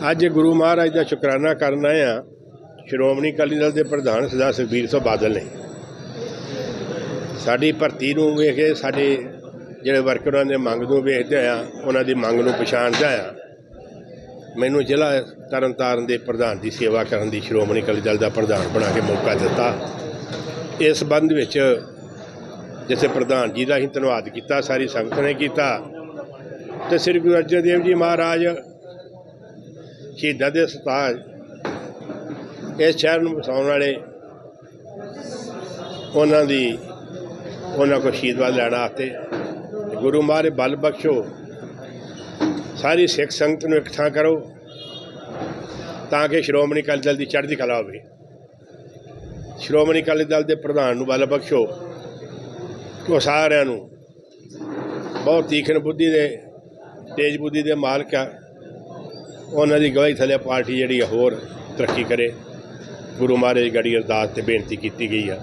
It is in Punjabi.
ਅੱਜ ਗੁਰੂ ਮਹਾਰਾਜ ਦਾ ਸ਼ੁਕਰਾਨਾ ਕਰਨ ਆਏ ਆ ਸ਼੍ਰੋਮਣੀ ਅਕਾਲੀ ਦਲ ਦੇ ਪ੍ਰਧਾਨ ਸਰਦਾਰ ਸੁਖਬੀਰ ਸਿੰਘ ਬਾਦਲ ਨੇ। ਸਾਡੀ ਭਰਤੀ ਨੂੰ ਵੇਖ ਕੇ, ਸਾਡੇ ਜਿਹੜੇ ਵਰਕਰਾਂ ਦੇ ਮੰਗ ਨੂੰ ਵੇਖਦੇ ਆ ਉਹਨਾਂ ਦੀ ਮੰਗ ਨੂੰ ਪਛਾਣਦਾ ਆ ਮੈਨੂੰ ਜ਼ਿਲ੍ਹਾ ਤਰਨਤਾਰਨ ਦੇ ਪ੍ਰਧਾਨ ਦੀ ਸੇਵਾ ਕਰਨ ਦੀ ਸ਼੍ਰੋਮਣੀ ਅਕਾਲੀ ਦਲ ਦਾ ਪ੍ਰਧਾਨ ਬਣਾ ਕੇ ਮੌਕਾ ਦਿੱਤਾ। ਇਸ ਸੰਬੰਧ ਵਿੱਚ ਜਿੱਥੇ ਪ੍ਰਧਾਨ ਜੀ ਦਾ ਹੀ ਧੰਨਵਾਦ ਕੀਤਾ, ਸਾਰੀ ਸੰਗਤ ਨੇ ਕੀਤਾ। ਤੇ ਸ੍ਰੀ ਗੁਰੂ ਅਰਜਨ ਦੇਵ ਜੀ ਮਹਾਰਾਜ ਸ਼ਹੀਦਾਂ ਦੇ ਸਤਾਜ ਇਸ ਸ਼ਹਿਰ ਨੂੰ ਵਸਾਉਣ ਵਾਲੇ ਉਹਨਾਂ ਦੀ ਉਹਨਾਂ ਕੋ ਆਸ਼ੀਰਵਾਦ ਲੈਣ ਆਤੇ ਗੁਰੂ ਮਹਾਰਾਜ ਬਲ ਬਖਸ਼ੋ। ਸਾਰੀ ਸਿੱਖ ਸੰਗਤ ਨੂੰ ਇਕੱਠਾ ਕਰੋ ਤਾਂ ਕਿ ਸ਼੍ਰੋਮਣੀ ਅਕਾਲੀ ਦਲ ਦੀ ਚੜ੍ਹਦੀ ਕਲਾ ਹੋਵੇ। ਸ਼੍ਰੋਮਣੀ ਅਕਾਲੀ ਦਲ ਦੇ ਪ੍ਰਧਾਨ ਨੂੰ ਬਲ ਬਖਸ਼ੋ। ਉਹ ਸਾਰਿਆਂ ਨੂੰ ਬਹੁਤ ਤੀਖਣ ਬੁੱਧੀ ਦੇ, ਤੇਜ ਬੁੱਧੀ ਦੇ ਮਾਲਕ ਆ। ਉਹਨਾਂ ਦੀ ਗਵਾਹੀ ਥੱਲੇ ਪਾਰਟੀ ਜਿਹੜੀ ਆ ਹੋਰ ਤਰੱਕੀ ਕਰੇ। ਗੁਰੂ ਮਹਾਰਾਜ ਦੀ ਗੜੀ ਅਰਦਾਸ ਤੇ ਬੇਨਤੀ ਕੀਤੀ ਗਈ ਆ।